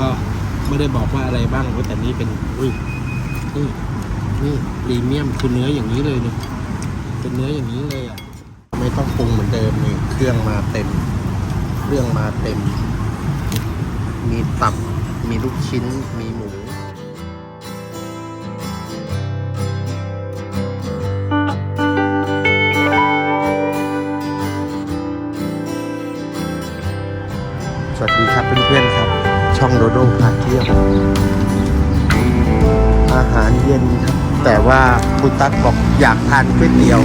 ก็ไม่ได้บอกว่าอะไรบ้างแต่นี่เป็นอุ้ยนี่นี่พรีเมียมคือเนื้ออย่างนี้เลยเนี่ยเป็นเนื้ออย่างนี้เลยอะไม่ต้องปรุงเหมือนเดิมนี่เครื่องมาเต็ม เครื่องมาเต็ม มีตับมีลูกชิ้นมี ที่ยว อาหารเย็นครับ แต่ว่าคุณตั๊กบอกอยากทานก๋วยเตี๋ยว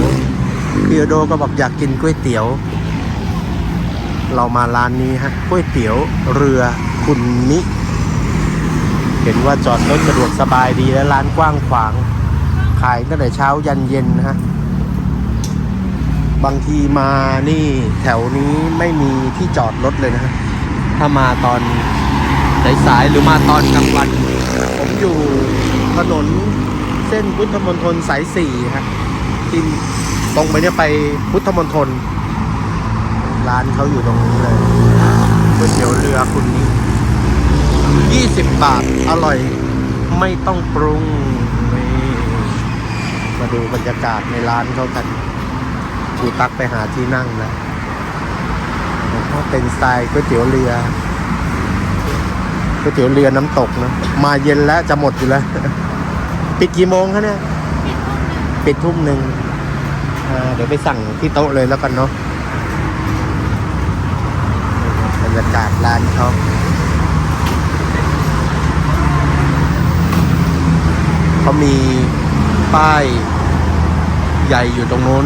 พี่โดโดก็บอกอยากกินก๋วยเตี๋ยว เรามาร้านนี้ฮะก๋วยเตี๋ยวเรือคุณมิเห็นว่าจอดรถสะดวกสบายดีและร้านกว้างขวาง ขายตั้งแต่เช้ายันเย็นนะฮะบางทีมานี่แถวนี้ไม่มีที่จอดรถเลยนะฮะถ้ามาตอน สายๆหรือมาตอนกลางวัน ผมอยู่ถนนเส้นพุทธมณฑลสายสี่ฮะที่ตรงไปเนี่ยไปพุทธมณฑลร้านเขาอยู่ตรงนี้เลยก๋วยเตี๋ยวเรือคุณนี้ยี่สิบบาท อร่อย ไม่ต้องปรุงนี่มาดูบรรยากาศในร้านเขากันกูตักไปหาที่นั่งแล้วก็เป็นสไตล์ก๋วยเตี๋ยวเรือ ก๋วยเตี๋ยวเรือน้ำตกนะ มาเย็นแล้วจะหมดอยู่แล้ว ปิดกี่โมงคะเนี่ย ปิดทุ่มหนึ่งเดี๋ยวไปสั่งที่โต๊ะเลยแล้วกันเนาะบรรยากาศร้านเขาเขามีป้ายใหญ่อยู่ตรงโน้น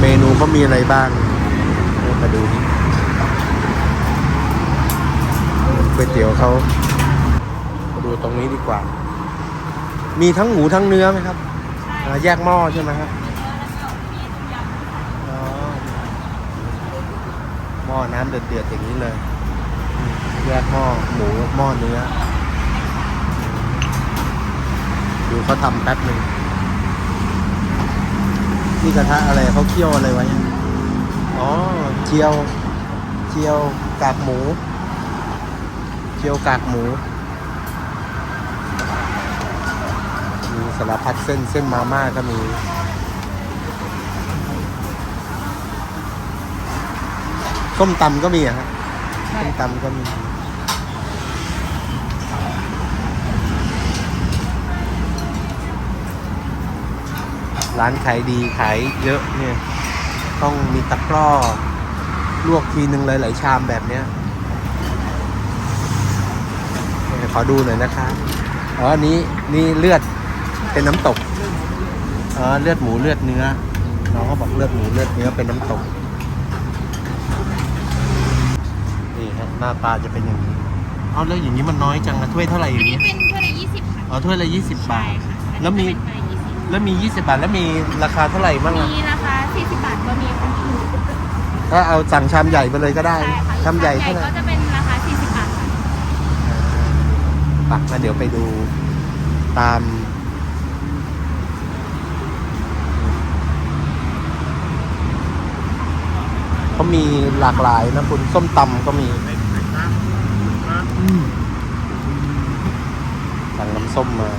เมนูเขามีอะไรบ้างมาดูดิ ก๋วยเตี๋ยวเขาดูตรงนี้ดีกว่า มีทั้งหมูทั้งเนื้อไหมครับ แยกหม้อใช่ไหมครับหม้อน้ำเดือดๆอย่างนี้เลย แยกหม้อหมูหม้อเนื้อ ดูเขาทำแป๊บหนึ่งนี่กระทะอะไรเขาเคี่ยวอะไรไว้อะอ๋อเจียว เจียวกากหมู เจียวกากหมู มีสารพัดเส้นเส้นมาม่าก็มี ส้มตำก็มีอะฮะส้มตำก็มีร้านขายดีขายเยอะเนี่ย ต้องมีตะกร้อ ลวกทีนึงเลยหลายชามแบบเนี้ยเดี๋ยว ขอดูหน่อยนะคะอ๋ออันนี้นี่เลือดเป็นน้ำตกอ๋อเลือดหมูเลือดเนื้อน้องเขาบอกเลือดหมูเลือดเนื้อเป็นน้ำตก นี่ฮะหน้าตาจะเป็นอย่างนี้เอาแล้วอย่างนี้มันน้อยจังนะถ้วยเท่าไหร่ออันย่างนี้นี้เป็นถ้วยละยี่สิบค่ะอ๋อถ้วยละยี่สิบบาท ค่ะแล้วมีอันนี้เป็นถ้วยละยี่สิบแล้วมียี่สิบบาท แล้วมีราคาเท่าไหร่บ้างอะมีราคาสี่สิบบาทก็มีค่ะถ้าเอาสั่งชามใหญ่ไปเลยก็ได้ ใช่ค่ะชามใหญ่เท่าไหร่ก็จะเป็นราคาสี่สิบบาทค่ะ ปักมาเดี๋ยวไปดูตาม เขามีหลากหลายนะคุณส้มตำก็มีสั่งน้ำส้มมา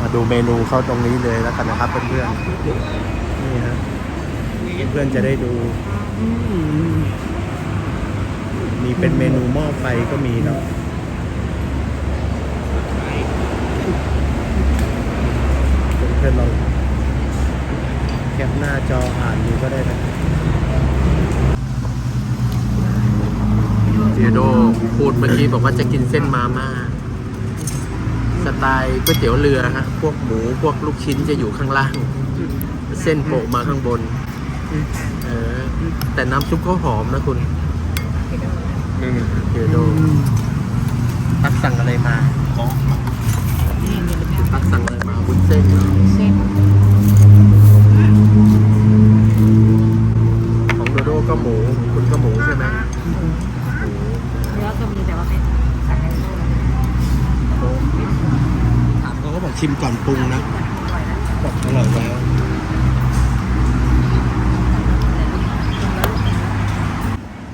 มาดูเมนูเขาตรงนี้เลยแล้วกันนะครับเพื่อนๆนี่ฮะเพื่อนๆจะได้ดู มีเป็นเมนูหม้อไฟก็มีเนาะ เพื่อนๆลองแคปหน้าจออ่านดูก็ได้นะเดียโดพูดเมื่อกี้บอกว่าจะกินเส้นมาม่าสไตล์ก๋วยเตี๋ยวเรือฮะ พวกหมูพวกลูกชิ้นจะอยู่ข้างล่าง เส้นโปะมาข้างบน เออ แต่น้ำซุปเขาหอมนะคุณเดียโดตักสั่งอะไรมา ตักสั่งอะไรมาวุ้นเส้นเส้นของโดโดก็หมูของคุณก็หมูใช่ไหมเนื้อก็มีแต่ว่าเป็นสั่งในตู้ถามเขาก็บอกชิมก่อนปรุงนะบอกอร่อยแล้ว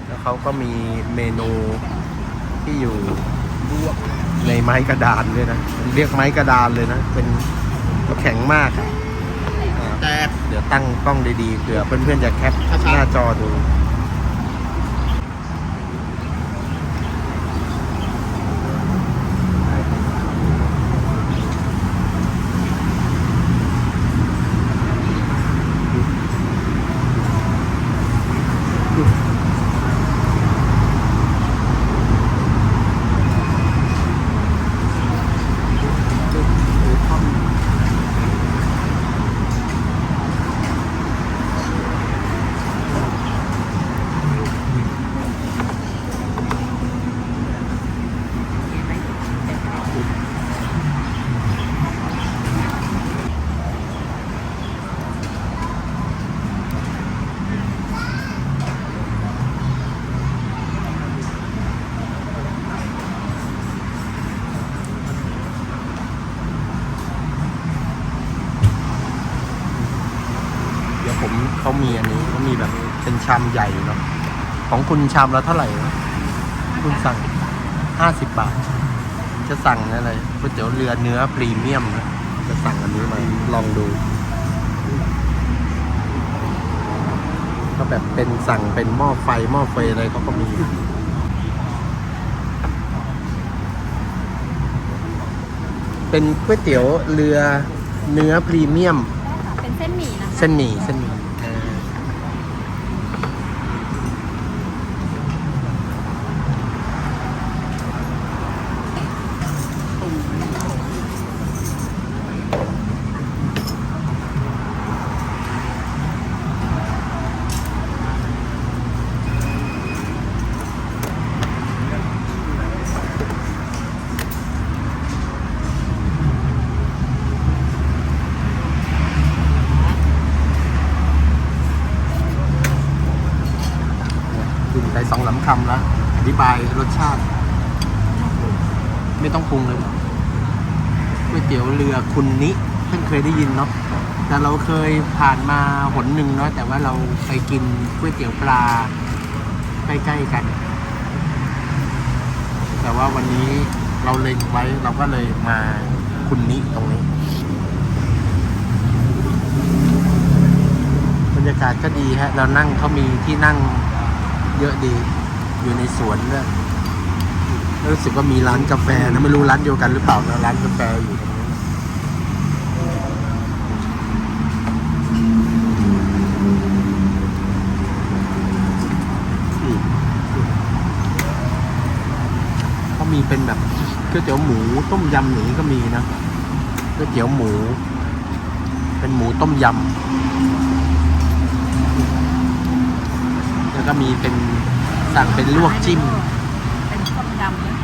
แล้วเขาก็มีเมนูที่อยู่ ในไม้กระดานเลยนะเรียกไม้กระดานเลยนะ เป็นแข็งมากอ่าแต่เดี๋ยวตั้งกล้องดีๆเผื่อเพื่อนๆจะแคปหน้าจอดู เดี๋ยวผมเขามีอันนี้เขามีแบบเป็นชามใหญ่เนาะของคุณชามละเท่าไหร่นะคุณสั่งห้าสิบบาท จะสั่งอะไรก๋วยเตี๋ยวเรือเนื้อพรีเมียมนะจะสั่งอันนี้มาลองดู ก็แบบเป็นสั่งเป็นหม้อไฟหม้อไฟอะไรเขาก็มีเป็นก๋วยเตี๋ยวเรือเนื้อพรีเมียม เป็นเส้นหมี่นะคะ เส้นหมี่เส้นหมี่เออ กินไปสองลำคำแล้ว อธิบายรสชาติ ไม่ต้องปรุงเลยก๋วยเตี๋ยวเรือคุณนิเพิ่งเคยได้ยินเนาะแต่เราเคยผ่านมาหนหนึ่งเนาะแต่ว่าเราไปกินก๋วยเตี๋ยวปลาใกล้ๆกัน แต่ว่าวันนี้เราเล็งไว้เราก็เลยมาคุณนิตรงนี้บรรยากาศก็ดีฮะ เรานั่งเขามีที่นั่ง เยอะดี อยู่ในสวนด้วยรู้สึกว่ามีร้านกาแฟนะไม่รู้ร้านเดียวกันหรือเปล่านะร้านกาแฟอยู่ตรงนี้อืมเขามีเป็นแบบก๋วยเตี๋ยวหมูต้มยำอย่างนี้ก็มีนะก๋วยเตี๋ยวหมู เป็นหมูต้มยำ ก็มีเป็นสั่งเป็นลวกจิ้ม เป็นต้มยำนะ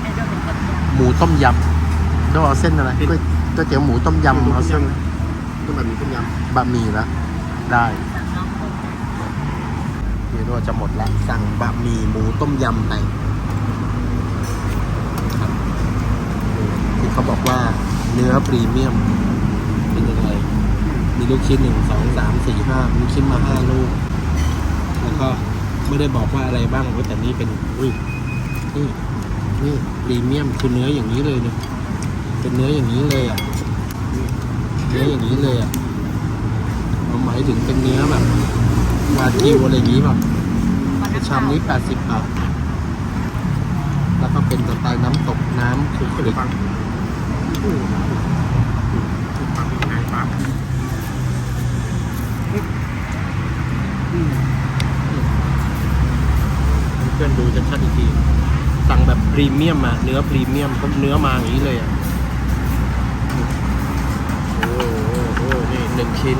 ไอ้ด้วยเป็นต้มยหมูต้มยำต้องเอาเส้นอะไรก๋วยก๋วยเตี๋ยวหมูต้มยำเอาเส้นต้มแบบนี้ต้มยบะหมี่ละได้ำสั่งน้องต้มยเดี๋ยวเราจะหมดละสั่งบะหมี่หมูต้มยำไปครับที่เขาบอกว่าเนื้อพรีเมียม เป็นยังไงมีลูกชิ้นหนึ่งสองสามสี่ห้าลูกชิ้นมาห้าลูก แล้วก็ไม่ได้บอกว่าอะไรบ้างแต่นี่เป็นอุ้ยนี่นี่พรีเมียมคือเนื้ออย่างนี้เลยเนี่ยเป็นเนื้ออย่างนี้เลยอะเนื้ออย่างนี้เลยอะเราหมายถึงเป็นเนื้อแบบวากิวอะไรอย่างนี้แบบชามนี้แปดสิบบาทแล้วก็เป็นสไตล์น้ำตกน้ำคลุกคลิกำฟังฟังยังไงปั๊บ เพื่ อนดูจะชัดอีกที สั่งแบบพรีเมียมอะเนื้อพรีเมียมก็เนื้อมาอย่างนี้เลยอะโอ้โหนี่หนึ่งชิ้น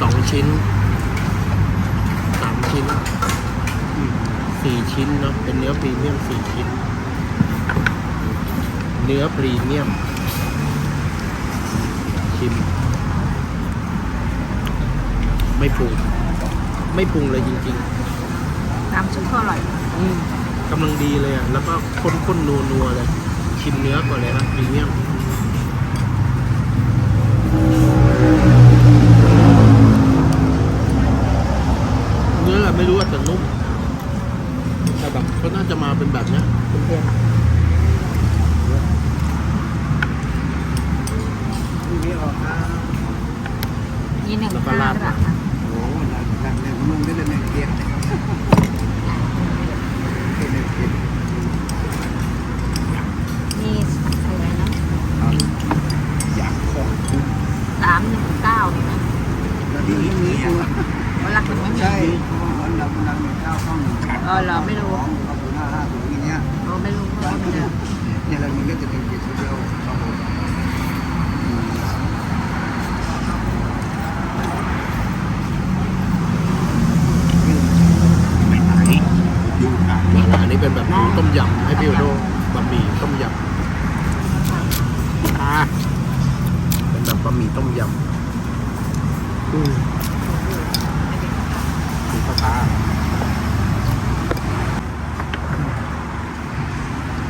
สองชิ้นสามชิ้นสี่ชิ้นเนาะเป็นเนื้อพรีเมียมสี่ชิ้น เนื้อพรีเมียม ชิม ไม่ปรุง ไม่ปรุงเลยจริงน้ำซุปก็อร่อย ๆอืมกำลังดีเลยอะ แล้วก็ข้นๆนัวๆเลย ชิมเนื้อก่อนเลยนะพรีเมียมเนื้อไม่รู้ว่าแต่นุ่ม แบบก็น่าจะมาเป็นแบบเนี้ยเพื่อน มีออกมา มีหนึ่งห้าด้วยค่ะ โอ้หลังหลังเนี่ยมึงได้เลยเนี่ยเกียร์เป็นเนี่ยเกียร์ มีอะไรนะ อยากของคุณ สามหนึ่งเก้าเนี่ยนะ แล้วที่นี้อะ เวลาคุณไม่มี ใช่มันดังดังเนี่ยเก้าข้ องขัดเออเหรอไม่รู้ ของเขาศูนย์ห้าห้าศูนย์อย่างเงี้ยเราไม่รู้ว่ามันจะเนี่ยเรามีก็จะเป็นเกียร์เดียวครับผม ไม่ไหนอยู่ค่ะมาละอันนี้เป็นแบบหมูต้มยำให้พี่โอโดบะหมี่ต้มยำอ่าเป็นแบบบะหมี่ต้มยำอืมคุณพ่อตา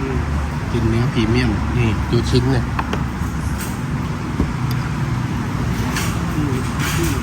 อืมกินเนื้อพรีเมียม นี่ ดู ชิ้นเนี่ยอืมอืม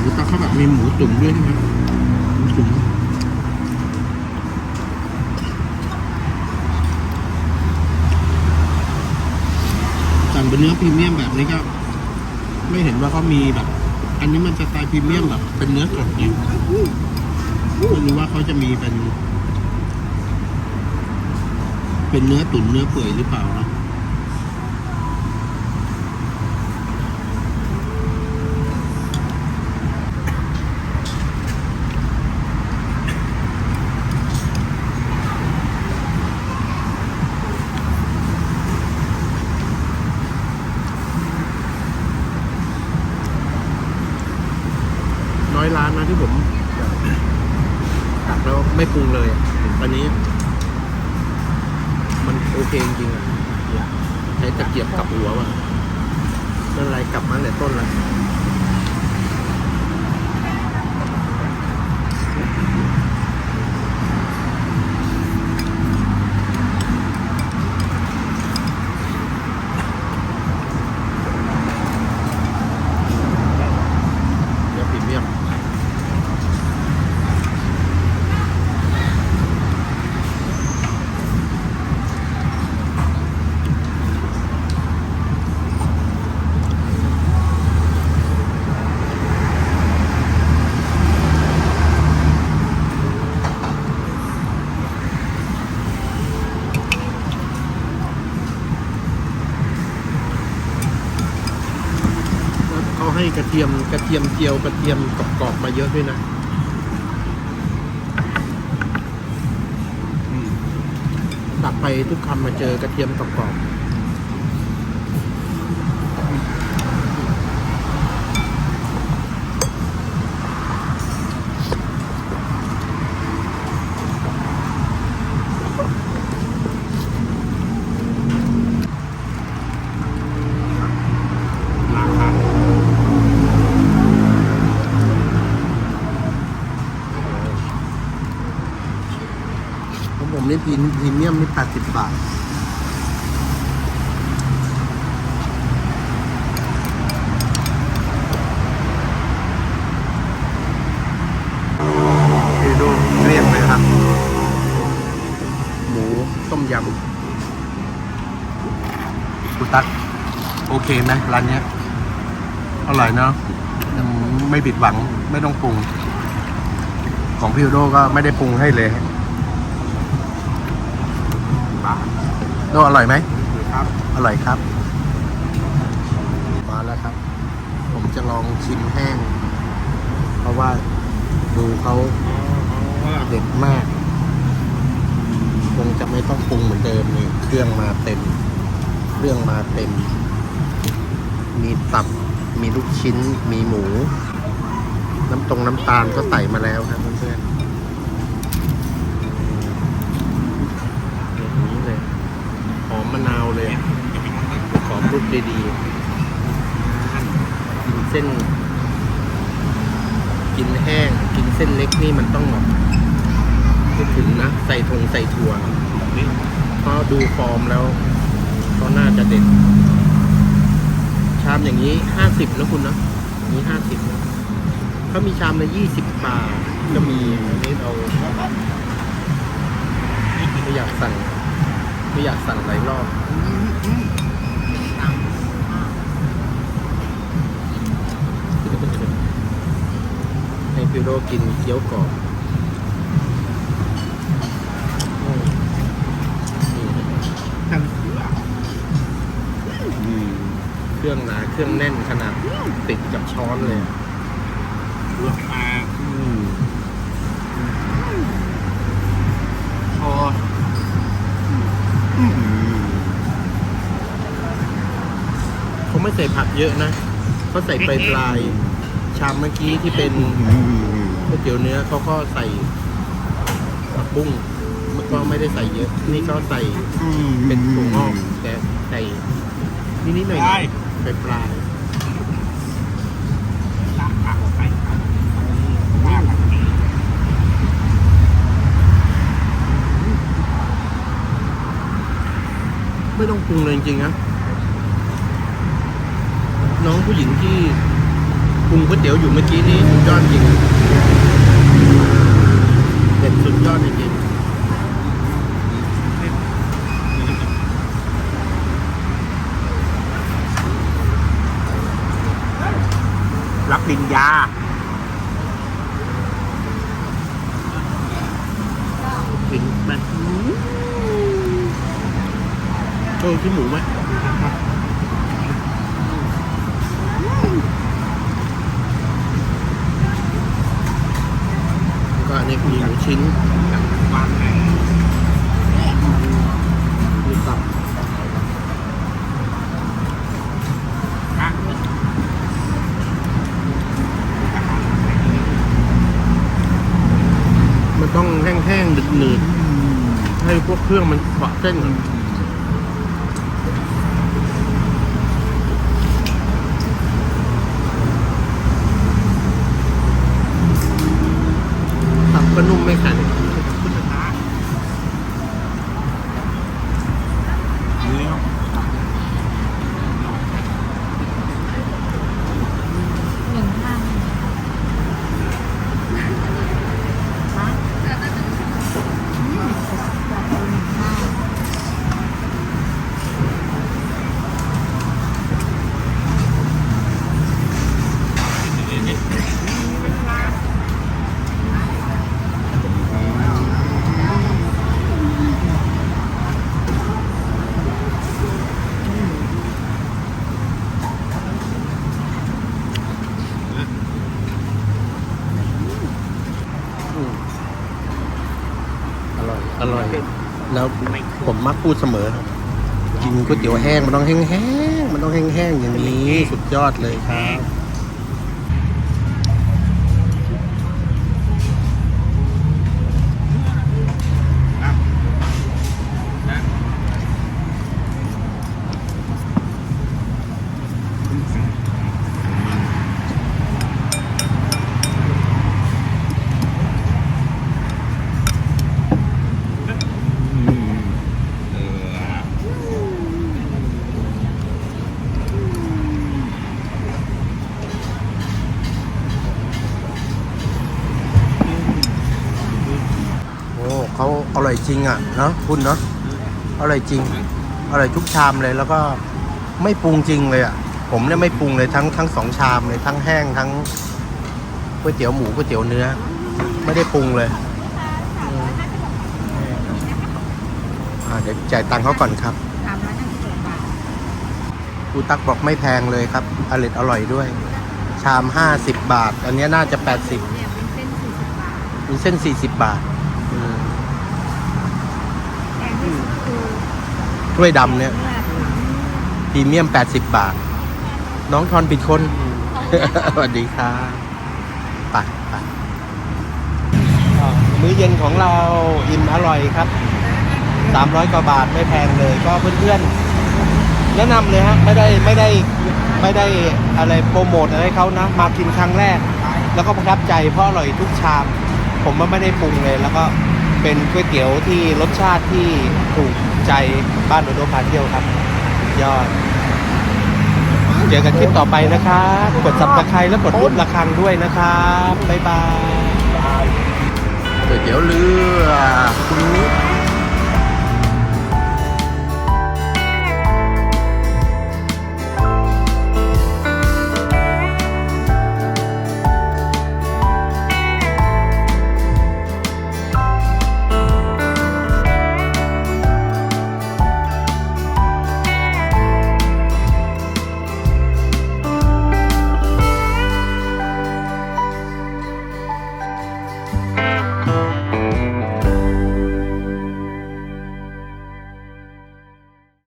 หมูตาเขาแบบมีหมูตุ๋นด้วยใช่ไหมหมูตุ๋นสั่งเป็นเนื้อพรีเมียมแบบ นี่ก็ไม่เห็นว่าเขามีแบบ อันนี้มันจะสไตล์พรีเมียมแบบ เป็นเนื้อสดเนี่ยไม่รู้ว่าเขาจะมีเป็น เป็นเนื้อตุ๋นเนื้อเปื่อยหรือเปล่านะ น้อยร้านนะที่ผมตักแล้วไม่ปรุงเลยอะอันนี้ มันโอเคจริงๆอะใช้ตะเกียบกลับหัวว่ะไม่เป็นไรกลับมาตั้งแต่ต้นละ เขาให้กระเทียมกระเทียมเจียวกระเทียมกรอบๆมาเยอะด้วยนะอืมตักไปทุกคำมาเจอกระเทียมกรอบๆราคาของผมนี่ พรีพรีเมียมนี่แปดสิบบาทพี่ดูเรียกเลยครับ หมูต้มยคุณตั๊กโอเคไหมร้านเนี้ย อร่อยเนาะไม่ผิดหวังไม่ต้องปรุง ของพี่โดก็ไม่ได้ปรุงให้เลย โดอร่อยไหมครับ อร่อยครับ มาแล้วครับ ผมจะลองชิมแห้ง เพราะว่าดูเขาเด็ดมาก คงจะไม่ต้องปรุงเหมือนเดิมนี่ เครื่องมาเต็ม เครื่องมาเต็ม มีตับ มีลูกชิ้น มีหมู น้ำตรงน้ำตาลก็ใส่มาแล้วครับเพื่อนๆอย่างนี้เลย หอ มะนาวเลยอะอมลูกดีๆกินเส้น กินแห้ง กินเส้นเล็กนี่มันต้องแบบพูดถึงนะ ใส่ทงใส่ถั่วเพราะดูฟอร์มแล้วก็น่าจะเด็ด ชามอย่างนี้ห้าสิบนะคุณนะอย่างนี้ห้าสิบเขามีชามละยี่สิบบาทก็มีอันนี้เราไม่อยากสั่ง ไม่อยากสั่งหลายรอบให้พิโรกินเกี๊ยวกรอบเครื่องหนาเครื่องแน่นขนาดติดกับช้อนเลยอะลวกปลา เขาไม่ใส่ผักเยอะนะเขาใส่ปลายปลายๆชามเมื่อกี้ที่เป็นก๋วยเตี๋ยวเนื้อเขาก็ใส่ผักบุ้งมันก็ไม่ได้ใส่เยอะ นี่ก็ใส่เป็นถั่วงอกแต่ใส่นิดๆหน่อยๆปลายปลาย ตามผักใส่ผักว่าผักเอง ๆไม่ต้อง ปรุงเลยจริงๆนะน้องผู้หญิงที่ปรุงก๋วยเตี๋ยวอยู่เมื่อกี้นี้สุดยอดจริงเด็ดสุดยอดจริงรับปริญญา ถึงไหม โชว์ที่หมูไหมก็อันนี้มีหมูชิ้นวางไหนมีตับอะมันต้องแห้งๆหนืดๆให้พวกเครื่องมันเกาะเส้นก่อนตับก็นุ่มไม่แข็ง พุทธะเนื้อ หนึ่งห้าหนึ่งฮะอืมแบบหนึ่งห้า อืมอ ร่อยอร่อย แล้วผมมักพูดเสมอครับกินก๋วยเตี๋ยวแห้งมันต้องแห้งๆมันต้องแห้งๆอย่างนี้สุดยอดเลยครับ ร่อยจริงอะเนาะคุณเนาะอร่อยจริงอร่อยทุกชามเลยแล้วก็ไม่ปรุงจริงเลยอะผมเนี่ยไม่ปรุงเลยทั้งทั้งสองชามเลยทั้งแห้งทั้งก๋วยเตี๋ยวหมูก๋วยเตี๋ยวเนื้อ ไม่ได้ปรุงเลยอืมอ่าเดี๋ยวจ่ายตังค์เขาก่อนครับสามร้อยห้าสิบเจ็ดบาทครูตักบอกไม่แพงเลยครับอร่อยอร่อยด้วย ชามห้าสิบบาท อันเนี้ยน่าจะแปดสิบเนี่ยเป็นเส้นสี่สิบบาทมีเส้นสี่สิบบาทอืม แพงที่สุดคือ ถ้วยดำเนี่ยเลือดพรีเมียม 80 บาท น้องทอนปิดคน สวัสดีครับไปไปมื้อเย็นของเราอิ่มอร่อยครับ 300 กว่าบาทไม่แพงเลย ก็เพื่อนๆ แนะนำเลยฮะ ไม่ได้ไม่ได้ไม่ได้อะไรโปรโมทอะไรให้เขานะ มากินครั้งแรก แล้วก็ประทับใจเพราะอร่อยทุกชาม ผมว่าไม่ได้ปรุงเลย แล้วก็เป็นก๋วยเตี๋ยวที่รสชาติที่ถูก ใจบ้านโดโดพาเที่ยวครับสุดยอด เจอกันคลิปต่อไปนะครับ กดสับตะไคร้แล้วกดรูประฆังด้วยนะครับ บ๊ายบายก๋วยเตี๋ยวเรือคุณนุ